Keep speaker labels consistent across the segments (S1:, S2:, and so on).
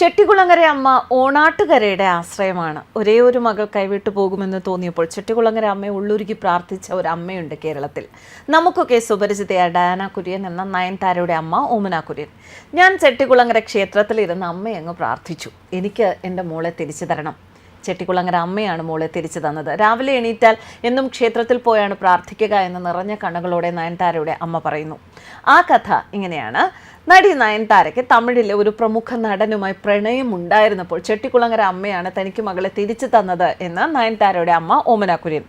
S1: ചെട്ടികുളങ്ങര അമ്മ ഓണാട്ടുകരയുടെ ആശ്രയമാണ്. ഒരേ ഒരു മകൾ കൈവിട്ടു പോകുമെന്ന് തോന്നിയപ്പോൾ ചെട്ടികുളങ്ങര അമ്മയെ ഉള്ളുരുക്കി പ്രാർത്ഥിച്ച ഒരു അമ്മയുണ്ട് കേരളത്തിൽ. നമുക്കൊക്കെ സുപരിചിതയായ ഡയാന കുര്യൻ എന്ന നയൻതാരയുടെ അമ്മ ഓമന കുര്യൻ. ഞാൻ ചെട്ടികുളങ്ങര ക്ഷേത്രത്തിലിരുന്ന് അമ്മയെ അങ്ങ് പ്രാർത്ഥിച്ചു. എനിക്ക് എന്റെ മോളെ തിരിച്ചു തരണം. ചെട്ടിക്കുളങ്ങര അമ്മയാണ് മോളെ തിരിച്ചു തന്നത്. രാവിലെ എണീറ്റാൽ എന്നും ക്ഷേത്രത്തിൽ പോയാണ് പ്രാർത്ഥിക്കുക എന്ന് നിറഞ്ഞ കണ്ണുകളോടെ നയൻതാരയുടെ അമ്മ പറയുന്നു. ആ കഥ ഇങ്ങനെയാണ്. നടി നയൻതാരയ്ക്ക് തമിഴിലെ ഒരു പ്രമുഖ നടനുമായി പ്രണയം ഉണ്ടായിരുന്നപ്പോൾ ചെട്ടിക്കുളങ്ങര അമ്മയാണ് തനിക്ക് മകളെ തിരിച്ചു തന്നത് എന്ന് നയൻതാരയുടെ അമ്മ ഓമന കുര്യൻ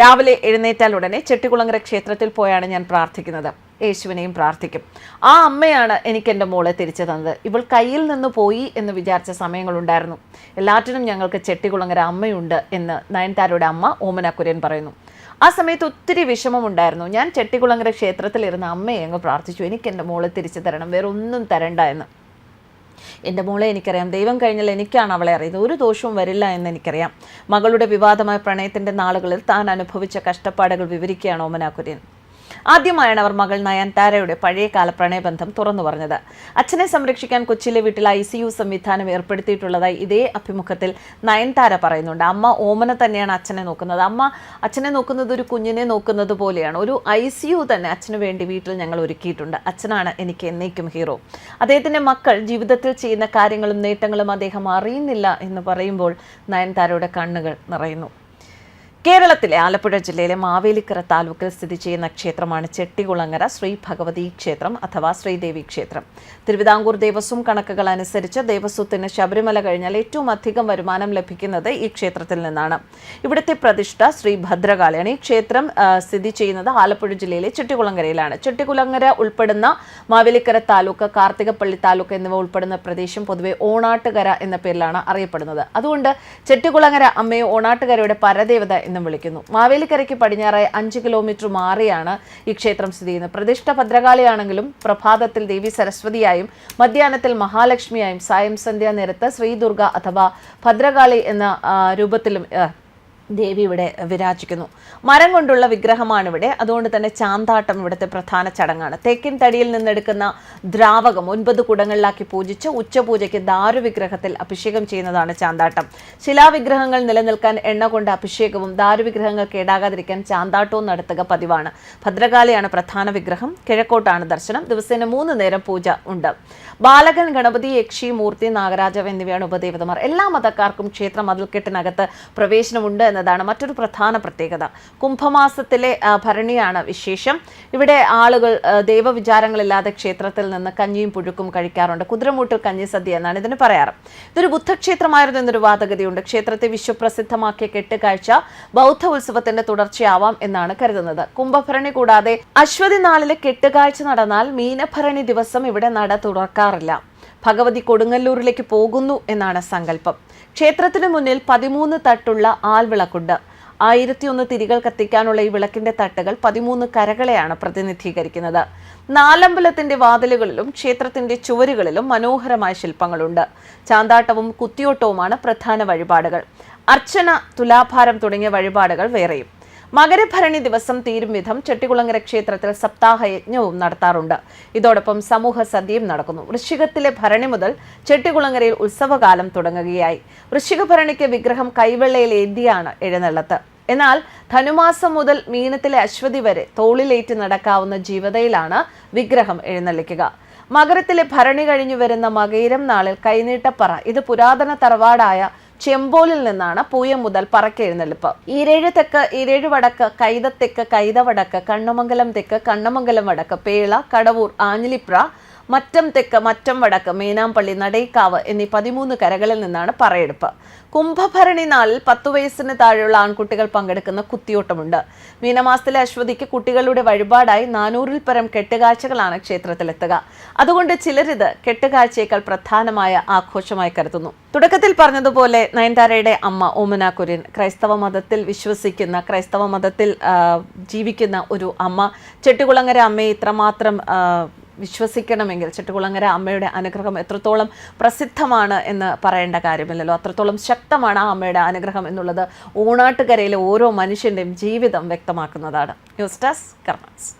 S1: രാവിലെ എഴുന്നേറ്റാൽ ഉടനെ ചെട്ടിക്കുളങ്ങര ക്ഷേത്രത്തിൽ പോയാണ് ഞാൻ പ്രാർത്ഥിക്കുന്നത്. യേശുവിനെയും പ്രാർത്ഥിക്കും. ആ അമ്മയാണ് എനിക്ക് എന്റെ മോളെ തിരിച്ചു തന്നത്. ഇവൾ കയ്യിൽ നിന്ന് പോയി എന്ന് വിചാരിച്ച സമയങ്ങളുണ്ടായിരുന്നു. എല്ലാറ്റിനും ഞങ്ങൾക്ക് ചെട്ടികുളങ്ങര അമ്മയുണ്ട് എന്ന് നയൻതാരയുടെ അമ്മ ഓമന കുര്യൻ പറയുന്നു. ആ സമയത്ത് ഒത്തിരി വിഷമമുണ്ടായിരുന്നു. ഞാൻ ചെട്ടികുളങ്ങര ക്ഷേത്രത്തിലിരുന്ന അമ്മയെ അങ്ങ് പ്രാർത്ഥിച്ചു. എനിക്ക് എന്റെ മോളെ തിരിച്ചു തരണം. വേറെ ഒന്നും തരണ്ട എന്ന്. എന്റെ മോളെ എനിക്കറിയാം. ദൈവം കഴിഞ്ഞാൽ എനിക്കാണ് അവളെ അറിയുന്നത്. ഒരു ദോഷവും വരില്ല എന്ന് എനിക്കറിയാം. മകളുടെ വിവാദമായ പ്രണയത്തിന്റെ നാളുകളിൽ താൻ അനുഭവിച്ച കഷ്ടപ്പാടുകൾ വിവരിക്കുകയാണ് ഓമന കുര്യൻ ആദ്യമായാണ് അവർ മകൾ നയൻതാരയുടെ പഴയകാല പ്രണയബന്ധം തുറന്നു പറഞ്ഞത് അച്ഛനെ സംരക്ഷിക്കാൻ കൊച്ചിയിലെ വീട്ടിൽ ഐ സി യു സംവിധാനം ഏർപ്പെടുത്തിയിട്ടുള്ളതായി ഇതേ അഭിമുഖത്തിൽ നയൻതാര പറയുന്നുണ്ട്. അമ്മ ഓമന തന്നെയാണ് അച്ഛനെ നോക്കുന്നത്. അമ്മ അച്ഛനെ നോക്കുന്നത് ഒരു കുഞ്ഞിനെ നോക്കുന്നത് പോലെയാണ്. ഒരു ഐ സി യു തന്നെ അച്ഛനു വേണ്ടി വീട്ടിൽ ഞങ്ങൾ ഒരുക്കിയിട്ടുണ്ട്. അച്ഛനാണ് എനിക്ക് എന്നേക്കും ഹീറോ. അദ്ദേഹത്തിന്റെ മക്കൾ ജീവിതത്തിൽ ചെയ്യുന്ന കാര്യങ്ങളും നേട്ടങ്ങളും അദ്ദേഹം അറിയുന്നില്ല എന്ന് പറയുമ്പോൾ നയൻതാരയുടെ കണ്ണുകൾ നിറയുന്നു. കേരളത്തിലെ ആലപ്പുഴ ജില്ലയിലെ മാവേലിക്കര താലൂക്കിൽ സ്ഥിതി ചെയ്യുന്ന ക്ഷേത്രമാണ് ചെട്ടികുളങ്ങര ശ്രീ ഭഗവതി ക്ഷേത്രം അഥവാ ശ്രീദേവി ക്ഷേത്രം. തിരുവിതാംകൂർ ദേവസ്വം കണക്കുകൾ അനുസരിച്ച് ദേവസ്വത്തിന് ശബരിമല കഴിഞ്ഞാൽ ഏറ്റവും അധികം വരുമാനം ലഭിക്കുന്നത് ഈ ക്ഷേത്രത്തിൽ നിന്നാണ്. ഇവിടുത്തെ പ്രതിഷ്ഠ ശ്രീ ഭദ്രകാളിയാണ്. ഈ ക്ഷേത്രം സ്ഥിതി ചെയ്യുന്നത് ആലപ്പുഴ ജില്ലയിലെ ചെട്ടികുളങ്ങരയിലാണ്. ചെട്ടികുളങ്ങര ഉൾപ്പെടുന്ന മാവേലിക്കര താലൂക്ക് കാർത്തികപ്പള്ളി താലൂക്ക് എന്നിവ ഉൾപ്പെടുന്ന പ്രദേശം പൊതുവെ ഓണാട്ടുകര എന്ന പേരിലാണ് അറിയപ്പെടുന്നത്. അതുകൊണ്ട് ചെട്ടികുളങ്ങര അമ്മയെ ഓണാട്ടുകരയുടെ പരദേവത എന്നും വിളിക്കുന്നു. മാവേലിക്കരയ്ക്ക് പടിഞ്ഞാറായി അഞ്ച് കിലോമീറ്റർ മാറിയാണ് ഈ ക്ഷേത്രം സ്ഥിതി ചെയ്യുന്നത്. പ്രതിഷ്ഠ ഭദ്രകാളിയാണെങ്കിലും പ്രഭാതത്തിൽ ദേവി സരസ്വതിയായും മധ്യാഹ്നത്തിൽ മഹാലക്ഷ്മിയായും സായം സന്ധ്യ നേരത്ത് ശ്രീദുർഗ അഥവാ ഭദ്രകാളി എന്ന രൂപത്തിലും ദേവി ഇവിടെ വിരാജിക്കുന്നു. മരം കൊണ്ടുള്ള വിഗ്രഹമാണ് ഇവിടെ. അതുകൊണ്ട് തന്നെ ചാന്താട്ടം ഇവിടുത്തെ പ്രധാന ചടങ്ങാണ്. തേക്കിൻ തടിയിൽ നിന്നെടുക്കുന്ന ദ്രാവകം ഒൻപത് കുടങ്ങളിലാക്കി പൂജിച്ച് ഉച്ചപൂജയ്ക്ക് ദാരുവിഗ്രഹത്തിൽ അഭിഷേകം ചെയ്യുന്നതാണ് ചാന്താട്ടം. ശിലാവിഗ്രഹങ്ങൾ നിലനിൽക്കാൻ എണ്ണ കൊണ്ട് അഭിഷേകവും ദാരുവിഗ്രഹങ്ങൾ കേടാകാതിരിക്കാൻ ചാന്താട്ടവും നടത്തുക പതിവാണ്. ഭദ്രകാളിയാണ് പ്രധാന വിഗ്രഹം. കിഴക്കോട്ടാണ് ദർശനം. ദിവസേന മൂന്ന് നേരം പൂജ ഉണ്ട്. ബാലകൻ ഗണപതി യക്ഷി മൂർത്തി നാഗരാജവ് എന്നിവയാണ് ഉപദേവതമാർ. എല്ലാ മതക്കാർക്കും ക്ഷേത്ര മതിൽക്കെട്ടിനകത്ത് പ്രവേശനമുണ്ട് എന്നതാണ് മറ്റൊരു പ്രധാന പ്രത്യേകത. കുംഭമാസത്തിലെ ഭരണിയാണ് വിശേഷം. ഇവിടെ ആളുകൾ ദൈവവിചാരങ്ങളില്ലാതെ ക്ഷേത്രത്തിൽ നിന്ന് കഞ്ഞിയും പുഴുക്കും കഴിക്കാറുണ്ട്. കുതിരമൂട്ടിൽ കഞ്ഞി സദ്യ എന്നാണ് ഇതിന് പറയാറ്. ഇതൊരു ബുദ്ധക്ഷേത്രമായിരുന്നു എന്നൊരു വാദഗതിയുണ്ട്. ക്ഷേത്രത്തെ വിശ്വപ്രസിദ്ധമാക്കിയ കെട്ടുകാഴ്ച ബൗദ്ധ ഉത്സവത്തിന്റെ തുടർച്ചയാവാം എന്നാണ് കരുതുന്നത്. കുംഭഭരണി കൂടാതെ അശ്വതി നാളിലെ കെട്ടുകാഴ്ച നടന്നാൽ മീനഭരണി ദിവസം ഇവിടെ നട തുറക്കാറില്ല. ഭഗവതി കൊടുങ്ങല്ലൂരിലേക്ക് പോകുന്നു എന്നാണ് സങ്കല്പം. ക്ഷേത്രത്തിനു മുന്നിൽ പതിമൂന്ന് തട്ടുള്ള ആൽവിളക്കുണ്ട്. ആയിരത്തി ഒന്ന് തിരികൾ കത്തിക്കാനുള്ള ഈ വിളക്കിന്റെ തട്ടുകൾ പതിമൂന്ന് കരകളെയാണ് പ്രതിനിധീകരിക്കുന്നത്. നാലമ്പലത്തിന്റെ വാതിലുകളിലും ക്ഷേത്രത്തിന്റെ ചുവരുകളിലും മനോഹരമായ ശില്പങ്ങളുണ്ട്. ചാന്താട്ടവും കുത്തിയോട്ടവുമാണ് പ്രധാന വഴിപാടുകൾ. അർച്ചന തുലാഭാരം തുടങ്ങിയ വഴിപാടുകൾ വേറെയും. മകരഭരണി ദിവസം തീരും വിധം ചെട്ടികുളങ്ങര ക്ഷേത്രത്തിൽ സപ്താഹ യജ്ഞവും നടത്താറുണ്ട്. ഇതോടൊപ്പം സമൂഹ സദ്യയും നടക്കുന്നു. വൃശ്ചികത്തിലെ ഭരണി മുതൽ ചെട്ടികുളങ്ങരയിൽ ഉത്സവകാലം തുടങ്ങുകയായി. വൃശ്ചിക ഭരണിക്ക് വിഗ്രഹം കൈവെള്ളയിൽ ഏന്തിയാണ് എഴുന്നള്ളത്ത്. എന്നാൽ ധനുമാസം മുതൽ മീനത്തിലെ അശ്വതി വരെ തോളിലേറ്റ് നടക്കാവുന്ന ജീവതയിലാണ് വിഗ്രഹം എഴുന്നള്ളിക്കുക. മകരത്തിലെ ഭരണി കഴിഞ്ഞു വരുന്ന മകയിരം നാളിൽ കൈനീട്ടപ്പറ. ഇത് പുരാതന തറവാടായ ചെമ്പോലിൽ നിന്നാണ് പൂയം മുതൽ പറക്കെഴുന്നള്ളിപ്പ് ഈരേഴ് തെക്ക് ഈരേഴ് വടക്ക് കൈതത്തെക്ക് കൈതവടക്ക് കണ്ണമംഗലം തെക്ക് കണ്ണമംഗലം വടക്ക് പേള കടവൂർ ആഞ്ഞിലിപ്ര മറ്റം തെക്ക് മറ്റം വടക്ക് മീനാമ്പള്ളി നടൈക്കാവ് എന്നീ പതിമൂന്ന് കരകളിൽ നിന്നാണ് പറയെടുപ്പ്. കുംഭഭരണി നാളിൽ പത്തു വയസ്സിന് താഴെയുള്ള ആൺകുട്ടികൾ പങ്കെടുക്കുന്ന കുത്തിയോട്ടമുണ്ട്. മീനമാസത്തിലെ അശ്വതിക്ക് കുട്ടികളുടെ വഴിപാടായി നാനൂറിൽ പരം കെട്ടുകാഴ്ചകളാണ് ക്ഷേത്രത്തിലെത്തുക. അതുകൊണ്ട് ചിലരിത് കെട്ടുകാഴ്ചയേക്കാൾ പ്രധാനമായ ആഘോഷമായി കരുതുന്നു. തുടക്കത്തിൽ പറഞ്ഞതുപോലെ നയൻതാരയുടെ അമ്മ ഓമന കുര്യൻ ക്രൈസ്തവ മതത്തിൽ വിശ്വസിക്കുന്ന ക്രൈസ്തവ മതത്തിൽ ജീവിക്കുന്ന ഒരു അമ്മ. ചെട്ടികുളങ്ങര അമ്മയെ ഇത്രമാത്രം വിശ്വസിക്കണമെങ്കിൽ ചെട്ടുകുളങ്ങര അമ്മയുടെ അനുഗ്രഹം എത്രത്തോളം പ്രസിദ്ധമാണ് എന്ന് പറയേണ്ട കാര്യമില്ലല്ലോ. അത്രത്തോളം ശക്തമാണ് ആ അമ്മയുടെ അനുഗ്രഹം എന്നുള്ളത് ഊണാട്ടുകരയിലെ ഓരോ മനുഷ്യന്റെയും ജീവിതം വ്യക്തമാക്കുന്നതാണ്. News desk കർമ്മസ്